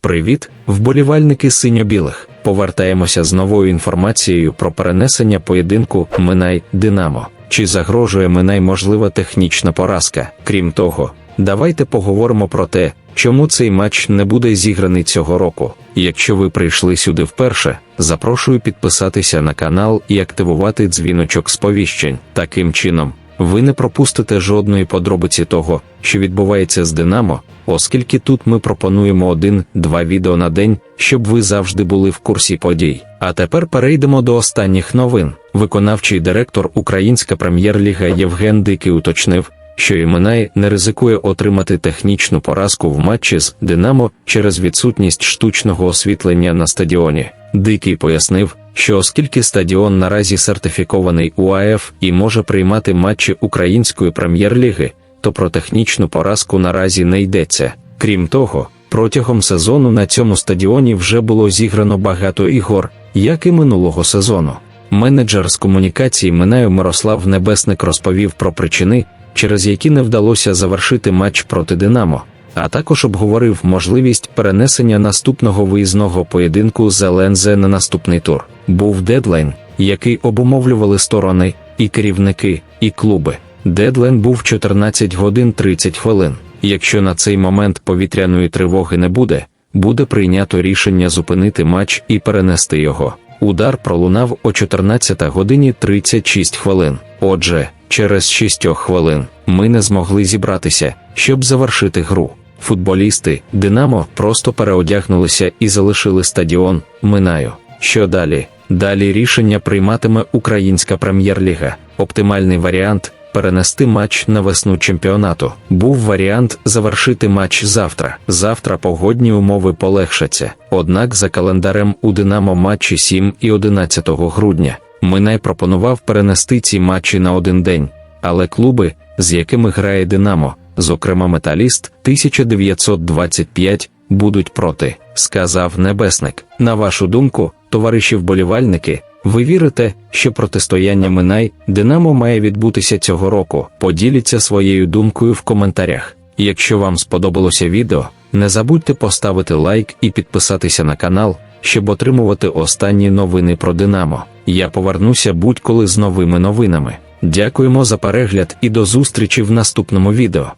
Привіт, вболівальники синьо-білих. Повертаємося з новою інформацією про перенесення поєдинку Минай Динамо. Чи загрожує Минай можлива технічна поразка? Крім того, давайте поговоримо про те, чому цей матч не буде зіграний цього року. Якщо ви прийшли сюди вперше, запрошую підписатися на канал і активувати дзвіночок сповіщень. Таким чином, ви не пропустите жодної подробиці того, що відбувається з Динамо, оскільки тут ми пропонуємо один-два відео на день, щоб ви завжди були в курсі подій. А тепер перейдемо до останніх новин. Виконавчий директор Українська прем'єр-ліга Євген Дикий уточнив, що Іминай не ризикує отримати технічну поразку в матчі з Динамо через відсутність штучного освітлення на стадіоні. Дикий пояснив, що оскільки стадіон наразі сертифікований УАФ і може приймати матчі Української прем'єр-ліги, то про технічну поразку наразі не йдеться. Крім того, протягом сезону на цьому стадіоні вже було зіграно багато ігор, як і минулого сезону. Менеджер з комунікації Минаю Мирослав Небесник розповів про причини, через які не вдалося завершити матч проти Динамо, а також обговорив можливість перенесення наступного виїзного поєдинку з ЛНЗ на наступний тур. Був дедлайн, який обумовлювали сторони, і керівники, і клуби. Дедлайн був 14 годин 30 хвилин. Якщо на цей момент повітряної тривоги не буде, буде прийнято рішення зупинити матч і перенести його. Удар пролунав о 14 годині 36 хвилин. Отже, через 6 хвилин ми не змогли зібратися, щоб завершити гру. Футболісти Динамо просто переодягнулися і залишили стадіон. Минаю. Що далі? Далі рішення прийматиме Українська прем'єр-ліга. Оптимальний варіант перенести матч на весну чемпіонату. Був варіант завершити матч завтра. Завтра погодні умови полегшаться. Однак за календарем у Динамо матчі 7 і 11 грудня. Минай пропонував перенести ці матчі на один день, але клуби, з якими грає Динамо, зокрема Металіст 1925, будуть проти, сказав небесник. На вашу думку, товариші вболівальники, ви вірите, що протистояння Минай Динамо має відбутися цього року? Поділіться своєю думкою в коментарях. Якщо вам сподобалося відео, не забудьте поставити лайк і підписатися на канал, щоб отримувати останні новини про Динамо. Я повернуся будь-коли з новими новинами. Дякуємо за перегляд і до зустрічі в наступному відео.